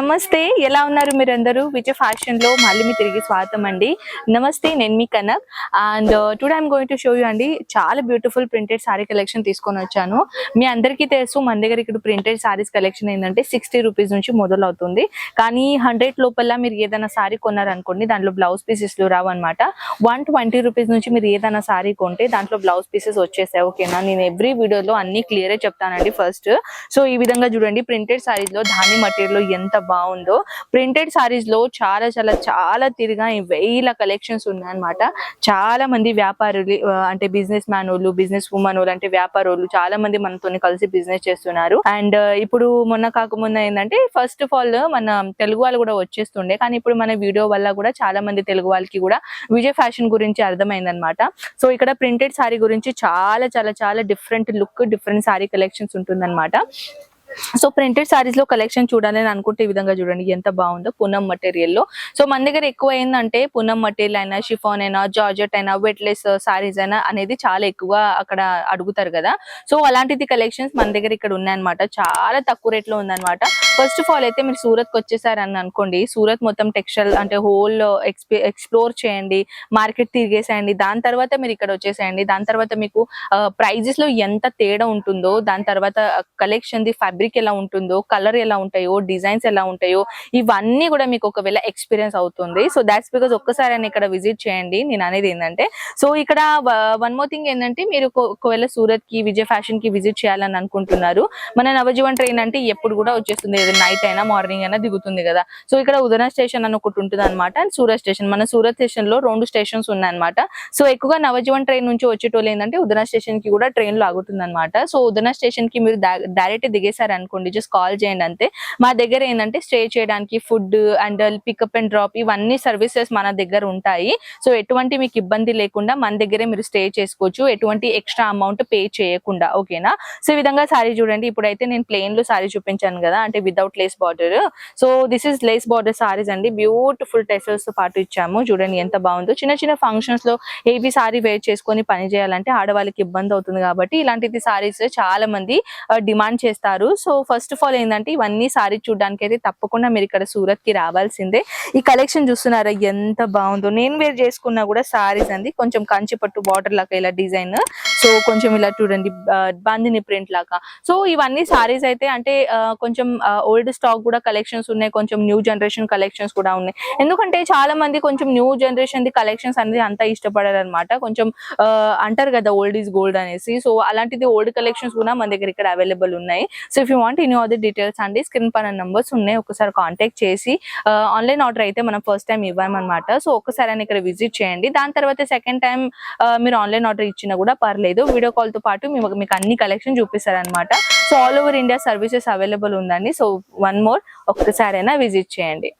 నమస్తే ఎలా ఉన్నారు మీరందరూ? విజయ్ ఫ్యాషన్లో మళ్ళీ మీ తిరిగి స్వాగతం అండి. నమస్తే నేను మీ Kanak. And today I'm going to show you అండి చాలా బ్యూటిఫుల్ ప్రింటెడ్ సారీ కలెక్షన్ తీసుకొని వచ్చాను. మీ అందరికీ తెలుసు మన దగ్గర ఇక్కడ ప్రింటెడ్ సారీస్ కలెక్షన్ ఏంటంటే సిక్స్టీ రూపీస్ నుంచి మొదలవుతుంది. కానీ హండ్రెడ్ లోపల మీరు ఏదైనా సారీ కొన్నారనుకోండి దాంట్లో బ్లౌజ్ పీసెస్ రావు అనమాట వన్ ట్వంటీ రూపీస్ నుంచి మీరు ఏదైనా సారీ కొంటే దాంట్లో బ్లౌజ్ పీసెస్ వచ్చేసాయి ఓకేనా నేను ఎవ్రీ వీడియోలో అన్ని క్లియర్ చెప్తానండి ఫస్ట్ సో ఈ విధంగా చూడండి ప్రింటెడ్ సారీస్లో ధాని మటీరియల్ ఎంత బాగుందో. ప్రింటెడ్ సారీస్లో చాలా చాలా చాలా తిరిగా వేల కలెక్షన్స్ ఉన్నాయన్నమాట. చాలా మంది వ్యాపారులు అంటే బిజినెస్ మ్యాన్ వాళ్ళు బిజినెస్ ఉమెన్ వాళ్ళు అంటే వ్యాపారులు చాలా మంది మనతో కలిసి బిజినెస్ చేస్తున్నారు. అండ్ ఇప్పుడు మొన్న కాకముందు ఏంటంటే ఫస్ట్ ఆఫ్ ఆల్ మన తెలుగు వాళ్ళు కూడా వచ్చేస్తుండే. కానీ ఇప్పుడు మన వీడియో వల్ల కూడా చాలా మంది తెలుగు వాళ్ళకి కూడా విజయ్ ఫ్యాషన్ గురించి అర్థమైందనమాట సో ఇక్కడ ప్రింటెడ్ సారీ గురించి చాలా చాలా చాలా different look different saree collections ఉంటుందన్నమాట. సో ప్రింటెడ్ సారీస్లో కలెక్షన్ చూడాలని అనుకుంటే ఈ విధంగా చూడండి ఎంత బాగుందో పూనం మటీరియల్లో. సో మన దగ్గర ఎక్కువ ఏంటంటే పూనం మటీరియల్ అయినా షిఫాన్ అయినా జార్జెట్ అయినా వెట్లెస్ సారీస్ అయినా అనేది చాలా ఎక్కువ అక్కడ అడుగుతారు కదా. సో అలాంటిది కలెక్షన్స్ మన దగ్గర ఇక్కడ ఉన్నాయన్నమాట. చాలా తక్కువ రేట్లో ఉందన్నమాట. ఫస్ట్ ఆఫ్ ఆల్ అయితే మీరు సూరత్ వచ్చేసారు వచ్చేసారని అనుకోండి సూరత్ మొత్తం టెక్స్టైల్ అంటే హోల్ ఎక్స్ప్లోర్ చేయండి మార్కెట్ తిరిగేసేయండి దాని తర్వాత మీరు ఇక్కడ వచ్చేసేయండి దాని తర్వాత మీకు ప్రైజెస్లో ఎంత తేడా ఉంటుందో దాని తర్వాత కలెక్షన్ ది ఫ్యాబ్రిక్ ఎలా ఉంటుందో కలర్ ఎలా ఉంటాయో డిజైన్స్ ఎలా ఉంటాయో ఇవన్నీ కూడా మీకు ఒకవేళ ఎక్స్పీరియన్స్ అవుతుంది. సో దాట్స్ బికాస్ ఒక్కసారి అని ఇక్కడ విజిట్ చేయండి. నేను అనేది ఏంటంటే సో ఇక్కడ వన్ మోర్ థింగ్ ఏంటంటే మీరు ఒకవేళ సూరత్కి విజయ్ ఫ్యాషన్కి విజిట్ చేయాలని అనుకుంటున్నారు మన నవజీవన్ ట్రైన్ అంటే ఎప్పుడు కూడా వచ్చేస్తుంది నైట్ అయినా మార్నింగ్ అయినా దిగుతుంది కదా. సో ఇక్కడ ఉదన స్టేషన్ అని ఒకటి ఉంటుంది అనమాట అండ్ సూరత్ స్టేషన్ మన సూరత్ స్టేషన్లో రెండు స్టేషన్స్ ఉన్నాయన్నమాట. సో ఎక్కువగా నవజీవన్ ట్రైన్ నుంచి వచ్చేటోళ్ళు ఏంటంటే ఉదన స్టేషన్కి కూడా ట్రైన్లో ఆగుతుంది అనమాట సో ఉదన స్టేషన్కి మీరు డైరెక్ట్ దిగేశారు అనుకోండి జస్ట్ కాల్ చేయండి అంతే. మా దగ్గర ఏంటంటే స్టే చేయడానికి food and pickup and drop ఇవన్నీ సర్వీసెస్ మన దగ్గర ఉంటాయి. సో ఎటువంటి మీకు ఇబ్బంది లేకుండా మన దగ్గరే మీరు స్టే చేసుకోవచ్చు. ఎటువంటి ఎక్స్ట్రా అమౌంట్ పే చేయకుండా ఓకేనా సో ఈ విధంగా సారీ చూడండి. ఇప్పుడైతే నేను ప్లెయిన్లో సారీ చూపించాను కదా అంటే without lace border so this is lace border sarees అండి బ్యూటిఫుల్ టెసల్స్తో పాటు ఇచ్చాము. చూడండి ఎంత బాగుందో. చిన్న చిన్న ఫంక్షన్స్లో ఏవి సారీ వేర్ చేసుకొని పని చేయాలంటే ఆడవాళ్ళకి ఇబ్బంది అవుతుంది కాబట్టి ఇలాంటిది సారీస్ చాలా మంది డిమాండ్ చేస్తారు. సో ఫస్ట్ ఆఫ్ ఆల్ ఏంటంటే ఇవన్నీ సారీ చూడడానికి అయితే తప్పకుండా మీరు ఇక్కడ సూరత్కి రావాల్సిందే. ఈ కలెక్షన్ చూస్తున్నారా? ఎంత బాగుందో. నేను వేర్ చేసుకున్నా కూడా సారీస్ అండి. కొంచెం కంచి పట్టు బార్డర్ లాగా ఇలా డిజైన్ సో కొంచెం ఇలా చూడండి ఆ, బాందిని ప్రింట్ లాగా. సో ఇవన్నీ సారీస్ అయితే అంటే కొంచెం ఓల్డ్ స్టాక్ కూడా కలెక్షన్స్ ఉన్నాయి కొంచెం న్యూ జనరేషన్ కలెక్షన్స్ కూడా ఉన్నాయి. ఎందుకంటే చాలా మంది కొంచెం న్యూ జనరేషన్ ది కలెక్షన్స్ అనేది అంత ఇష్టపడరు అనమాట కొంచెం అంటారు కదా ఓల్డ్ ఈజ్ గోల్డ్ అనేసి. సో అలాంటిది ఓల్డ్ కలెక్షన్స్ కూడా మన దగ్గర ఇక్కడ అవైలబుల్ ఉన్నాయి. So if you want in other details అండి స్క్రీన్ పైన నంబర్స్ ఉన్నాయి ఒకసారి కాంటాక్ట్ చేసి ఆన్లైన్ ఆర్డర్ అయితే మనం ఫస్ట్ టైం ఇవ్వమన్నమాట. సో ఒక్కసారి అని ఇక్కడ విజిట్ చేయండి. దాని తర్వాత సెకండ్ టైం మీరు ఆన్లైన్ ఆర్డర్ ఇచ్చినా కూడా పర్లేదు. వీడియో కాల్తో పాటు మేము మీకు అన్ని collection చూపిస్తారనమాట so all over India services available ఉందండి. సో వన్ మోర్ ఒక్కసారైనా విజిట్ చేయండి.